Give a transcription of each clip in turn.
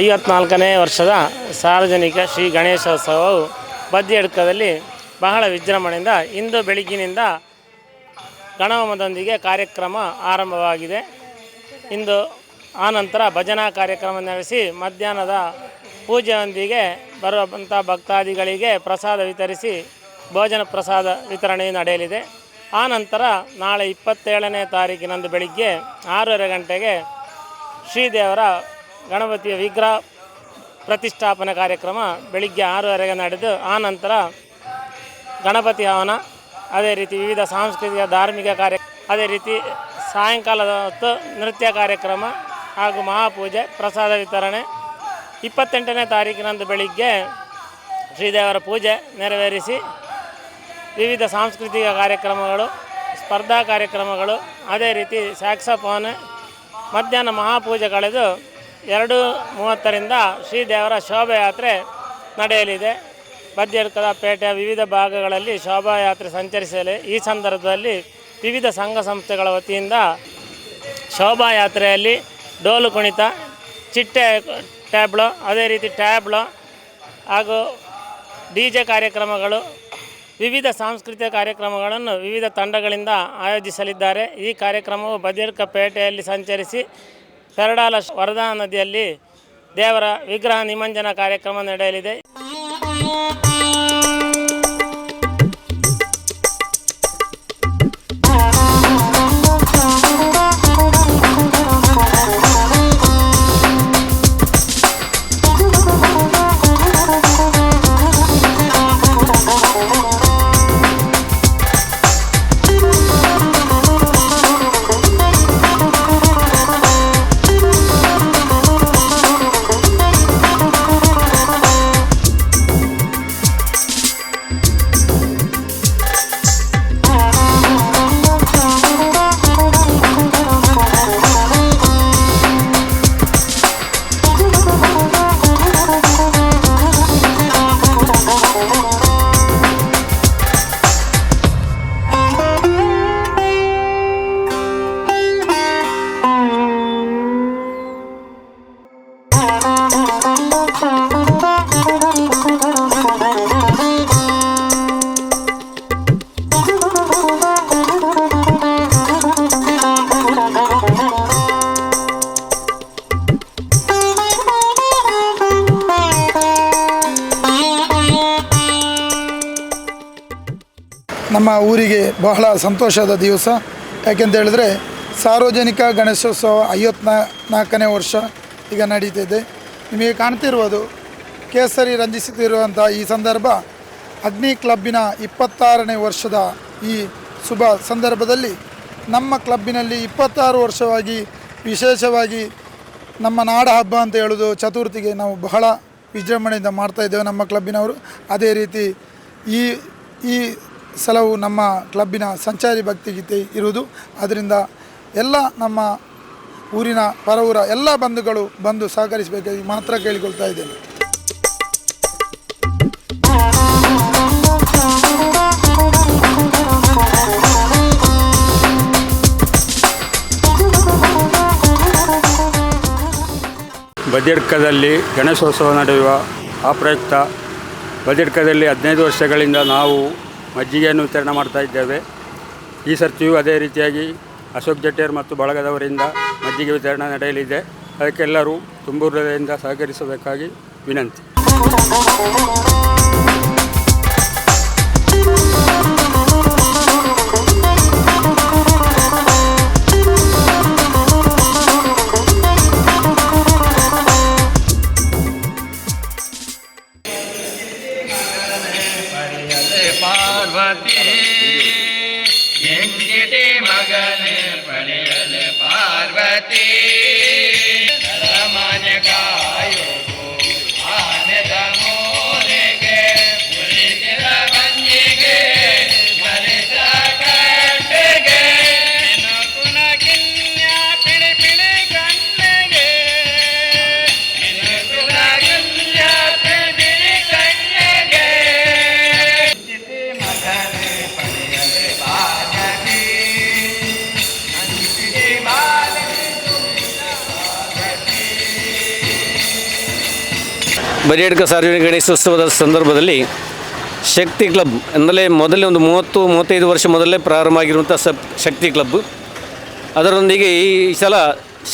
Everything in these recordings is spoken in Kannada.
ಐವತ್ನಾಲ್ಕನೇ ವರ್ಷದ ಸಾರ್ವಜನಿಕ ಶ್ರೀ ಗಣೇಶೋತ್ಸವವು ಬದ್ದಿಯಡ್ಕದಲ್ಲಿ ಬಹಳ ವಿಜೃಂಭಣೆಯಿಂದ ಇಂದು ಬೆಳಗ್ಗಿನಿಂದ ಗಣಹೋಮದೊಂದಿಗೆ ಕಾರ್ಯಕ್ರಮ ಆರಂಭವಾಗಿದೆ. ಇಂದು ಆನಂತರ ಭಜನಾ ಕಾರ್ಯಕ್ರಮ ನಡೆಸಿ ಮಧ್ಯಾಹ್ನದ ಪೂಜೆಯೊಂದಿಗೆ ಬರುವಂಥ ಭಕ್ತಾದಿಗಳಿಗೆ ಪ್ರಸಾದ ವಿತರಿಸಿ ಭೋಜನ ಪ್ರಸಾದ ವಿತರಣೆ ನಡೆಯಲಿದೆ. ಆನಂತರ ನಾಳೆ ಇಪ್ಪತ್ತೇಳನೇ ತಾರೀಕಿನಂದು ಬೆಳಿಗ್ಗೆ ಆರೂವರೆ ಗಂಟೆಗೆ ಶ್ರೀದೇವರ ಗಣಪತಿಯ ವಿಗ್ರಹ ಪ್ರತಿಷ್ಠಾಪನೆ ಕಾರ್ಯಕ್ರಮ ಬೆಳಿಗ್ಗೆ ಆರೂವರೆಗೆ ನಡೆದು ಆನಂತರ ಗಣಪತಿ ಹವನ, ಅದೇ ರೀತಿ ವಿವಿಧ ಸಾಂಸ್ಕೃತಿಕ, ಧಾರ್ಮಿಕ ಕಾರ್ಯ, ಅದೇ ರೀತಿ ಸಾಯಂಕಾಲದ ಹೊತ್ತು ನೃತ್ಯ ಕಾರ್ಯಕ್ರಮ ಹಾಗೂ ಮಹಾಪೂಜೆ, ಪ್ರಸಾದ ವಿತರಣೆ. ಇಪ್ಪತ್ತೆಂಟನೇ ತಾರೀಕಿನಂದು ಬೆಳಿಗ್ಗೆ ಶ್ರೀದೇವರ ಪೂಜೆ ನೆರವೇರಿಸಿ, ವಿವಿಧ ಸಾಂಸ್ಕೃತಿಕ ಕಾರ್ಯಕ್ರಮಗಳು, ಸ್ಪರ್ಧಾ ಕಾರ್ಯಕ್ರಮಗಳು, ಅದೇ ರೀತಿ ಸ್ಯಾಕ್ಸಫೋನ್, ಮಧ್ಯಾಹ್ನ ಮಹಾಪೂಜೆ ಕಳೆದು ಎರಡು ಮೂವತ್ತರಿಂದ ಶ್ರೀದೇವರ ಶೋಭಾಯಾತ್ರೆ ನಡೆಯಲಿದೆ. ಬದ್ಯಡ್ಕದ ಪೇಟೆಯ ವಿವಿಧ ಭಾಗಗಳಲ್ಲಿ ಶೋಭಾಯಾತ್ರೆ ಸಂಚರಿಸಲಿ, ಈ ಸಂದರ್ಭದಲ್ಲಿ ವಿವಿಧ ಸಂಘ ಸಂಸ್ಥೆಗಳ ವತಿಯಿಂದ ಶೋಭಾಯಾತ್ರೆಯಲ್ಲಿ ಡೋಲು ಕುಣಿತ, ಚಿಟ್ಟೆ ಟ್ಯಾಬ್ಲೋ, ಅದೇ ರೀತಿ ಟ್ಯಾಬ್ಲೋ ಹಾಗೂ ಡಿ ಜೆ ಕಾರ್ಯಕ್ರಮಗಳು, ವಿವಿಧ ಸಾಂಸ್ಕೃತಿಕ ಕಾರ್ಯಕ್ರಮಗಳನ್ನು ವಿವಿಧ ತಂಡಗಳಿಂದ ಆಯೋಜಿಸಲಿದ್ದಾರೆ. ಈ ಕಾರ್ಯಕ್ರಮವು ಬದಿರ್ಕ ಪೇಟೆಯಲ್ಲಿ ಸಂಚರಿಸಿ ಪೆರಡಾಲ ವರದಾ ನದಿಯಲ್ಲಿ ದೇವರ ವಿಗ್ರಹ ನಿಮಂಜನ ಕಾರ್ಯಕ್ರಮ ನಡೆಯಲಿದೆ. ನಮ್ಮ ಊರಿಗೆ ಬಹಳ ಸಂತೋಷದ ದಿವಸ. ಯಾಕೆಂತ ಹೇಳಿದ್ರೆ ಸಾರ್ವಜನಿಕ ಗಣೇಶೋತ್ಸವ ಐವತ್ನಾ ನಾಲ್ಕನೇ ವರ್ಷ ಈಗ ನಡೀತಿದೆ. ನಿಮಗೆ ಕಾಣ್ತಿರುವುದು ಕೇಸರಿ ರಂಜಿಸುತ್ತಿರುವಂಥ ಈ ಸಂದರ್ಭ ಅಗ್ನಿ ಕ್ಲಬ್ಬಿನ ಇಪ್ಪತ್ತಾರನೇ ವರ್ಷದ ಈ ಶುಭ ಸಂದರ್ಭದಲ್ಲಿ ನಮ್ಮ ಕ್ಲಬ್ಬಿನಲ್ಲಿ ಇಪ್ಪತ್ತಾರು ವರ್ಷವಾಗಿ ವಿಶೇಷವಾಗಿ ನಮ್ಮ ನಾಡ ಹಬ್ಬ ಅಂತ ಹೇಳೋದು ಚತುರ್ಥಿಗೆ ನಾವು ಬಹಳ ವಿಜೃಂಭಣೆಯಿಂದ ಮಾಡ್ತಾ ಇದ್ದೇವೆ ನಮ್ಮ ಕ್ಲಬ್ಬಿನವರು. ಅದೇ ರೀತಿ ಈ ಈ ಸಲವು ನಮ್ಮ ಕ್ಲಬ್ಬಿನ ಸಂಚಾರಿ ಭಕ್ತಿಗೀತೆ ಇರುವುದು. ಅದರಿಂದ ಎಲ್ಲ ನಮ್ಮ ಊರಿನ ಪರವೂರ ಎಲ್ಲ ಬಂಧುಗಳು ಬಂದು ಸಹಕರಿಸಬೇಕಾಗಿ ಮಾತ್ರ ಕೇಳಿಕೊಳ್ತಾ ಇದ್ದೇನೆ. ಬದಿಯಡ್ಕದಲ್ಲಿ ಗಣೇಶೋತ್ಸವ ನಡೆಯುವ ಆ ಪ್ರಯುಕ್ತ ಬದಿಯಡ್ಕದಲ್ಲಿ ಹದಿನೈದು ವರ್ಷಗಳಿಂದ ನಾವು ಮಜ್ಜಿಗೆಯನ್ನು ವಿತರಣೆ ಮಾಡ್ತಾ ಇದ್ದೇವೆ. ಈ ಸರ್ತಿಯೂ ಅದೇ ರೀತಿಯಾಗಿ ಅಶೋಕ್ ಜಟ್ಟಿಯರ್ ಮತ್ತು ಬಳಗದವರಿಂದ ಮಜ್ಜಿಗೆ ವಿತರಣೆ ನಡೆಯಲಿದೆ. ಅದಕ್ಕೆಲ್ಲರೂ ತುಂಬು ಸಹಕರಿಸಬೇಕಾಗಿ ವಿನಂತಿ. ಬರಿಯಡ್ಕ ಸಾರ್ವಜನಿಕ ಗಣೇಶೋತ್ಸವದ ಸಂದರ್ಭದಲ್ಲಿ ಶಕ್ತಿ ಕ್ಲಬ್ ಎಂದಲೇ ಮೊದಲೇ ಒಂದು ಮೂವತ್ತು, ಮೂವತ್ತೈದು ವರ್ಷ ಮೊದಲೇ ಪ್ರಾರಂಭ ಆಗಿರುವಂಥ ಸಬ್ ಶಕ್ತಿ ಕ್ಲಬ್. ಅದರೊಂದಿಗೆ ಈ ಸಲ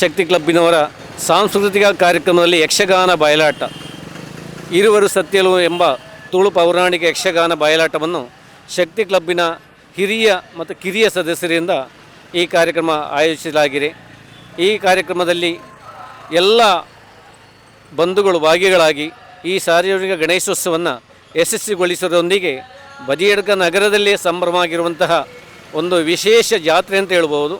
ಶಕ್ತಿ ಕ್ಲಬ್ಬಿನವರ ಸಾಂಸ್ಕೃತಿಕ ಕಾರ್ಯಕ್ರಮದಲ್ಲಿ ಯಕ್ಷಗಾನ ಬಯಲಾಟ, ಇರುವರು ಸತ್ಯಲು ಎಂಬ ತುಳು ಪೌರಾಣಿಕ ಯಕ್ಷಗಾನ ಬಯಲಾಟವನ್ನು ಶಕ್ತಿ ಕ್ಲಬ್ಬಿನ ಹಿರಿಯ ಮತ್ತು ಕಿರಿಯ ಸದಸ್ಯರಿಂದ ಈ ಕಾರ್ಯಕ್ರಮ ಆಯೋಜಿಸಲಾಗಿದೆ. ಈ ಕಾರ್ಯಕ್ರಮದಲ್ಲಿ ಎಲ್ಲ ಬಂಧುಗಳು ಭಾಗಿಗಳಾಗಿ ಈ ಸಾರ್ವಜನಿಕ ಗಣೇಶೋತ್ಸವವನ್ನು ಯಶಸ್ವಿಗೊಳಿಸುವುದರೊಂದಿಗೆ ಬದಿಯಡ್ಕ ನಗರದಲ್ಲೇ ಸಂಭ್ರಮ ಆಗಿರುವಂತಹ ಒಂದು ವಿಶೇಷ ಜಾತ್ರೆ ಅಂತ ಹೇಳ್ಬೋದು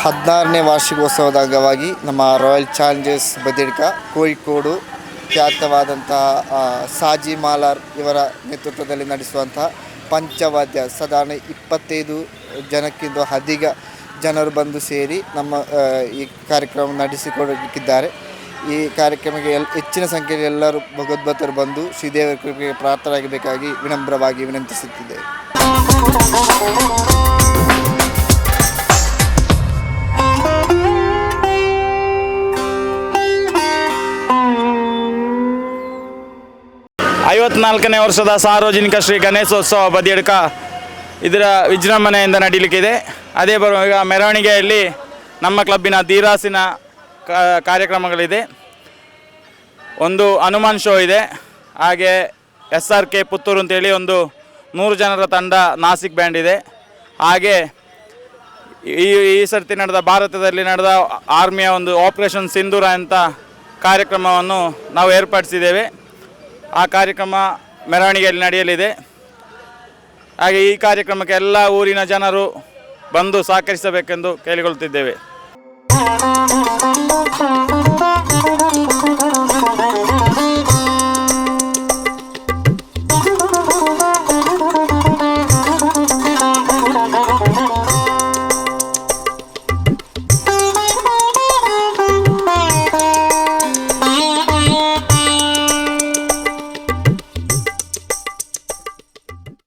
ಹದಿನಾರನೇ ವಾರ್ಷಿಕೋತ್ಸವದ ಅಂಗವಾಗಿ ನಮ್ಮ ರಾಯಲ್ ಚಾಲೆಂಜರ್ಸ್ ಬದಿಡ್ಕ ಕೋಳಿಕೋಡು ಖ್ಯಾತವಾದಂತಹ ಸಾಜಿ ಮಾಲಾರ್ ಇವರ ನೇತೃತ್ವದಲ್ಲಿ ನಡೆಸುವಂತಹ ಪಂಚವಾದ್ಯ ಸಾಧಾರಣ ಇಪ್ಪತ್ತೈದು ಜನಕ್ಕಿಂತ ಅಧಿಕ ಜನರು ಬಂದು ಸೇರಿ ನಮ್ಮ ಈ ಕಾರ್ಯಕ್ರಮ ನಡೆಸಿಕೊಡಲಿಕ್ಕಿದ್ದಾರೆ ಈ ಕಾರ್ಯಕ್ರಮಕ್ಕೆ ಎಲ್, ಹೆಚ್ಚಿನ ಸಂಖ್ಯೆಯಲ್ಲಿ ಎಲ್ಲರೂ ಭಗವದ್ಭಕ್ತರು ಬಂದು ಶ್ರೀದೇವರ ಕೃಪೆಗೆ ಪ್ರಾರ್ಥರಾಗಬೇಕಾಗಿ ವಿನಮ್ರವಾಗಿ ವಿನಂತಿಸುತ್ತಿದ್ದೇವೆ. ಐವತ್ನಾಲ್ಕನೇ ವರ್ಷದ ಸಾರ್ವಜನಿಕ ಶ್ರೀ ಗಣೇಶೋತ್ಸವ ಬದಿಯಡ್ಕ ಇದರ ವಿಜೃಂಭಣೆಯಿಂದ ನಡೀಲಿಕ್ಕಿದೆ. ಅದೇ ಬರುವಾಗ ಮೆರವಣಿಗೆಯಲ್ಲಿ ನಮ್ಮ ಕ್ಲಬ್ಬಿನ ಧೀರಾಸಿನ ಕಾ- ಕಾರ್ಯಕ್ರಮಗಳಿದೆ. ಒಂದು ಹನುಮಾನ್ ಶೋ ಇದೆ. ಹಾಗೆ ಎಸ್ ಆರ್ ಕೆ ಪುತ್ತೂರು ಅಂತೇಳಿ ಒಂದು ನೂರು ಜನರ ತಂಡ ನಾಸಿಕ್ ಬ್ಯಾಂಡ್ ಇದೆ. ಹಾಗೆ ಈ ಈ ಸರ್ತಿ ನಡೆದ ಭಾರತದಲ್ಲಿ ನಡೆದ ಆರ್ಮಿಯ ಒಂದು ಆಪರೇಷನ್ ಸಿಂಧೂರ ಅಂತ ಕಾರ್ಯಕ್ರಮವನ್ನು ನಾವು ಏರ್ಪಡಿಸಿದ್ದೇವೆ. ಆ ಕಾರ್ಯಕ್ರಮ ಮೆರವಣಿಗೆಯಲ್ಲಿ ನಡೆಯಲಿದೆ. ಹಾಗೆ ಈ ಕಾರ್ಯಕ್ರಮಕ್ಕೆ ಎಲ್ಲ ಊರಿನ ಜನರು ಬಂದು ಸಹಕರಿಸಬೇಕೆಂದು ಕೇಳಿಕೊಳ್ಳುತ್ತಿದ್ದೇವೆ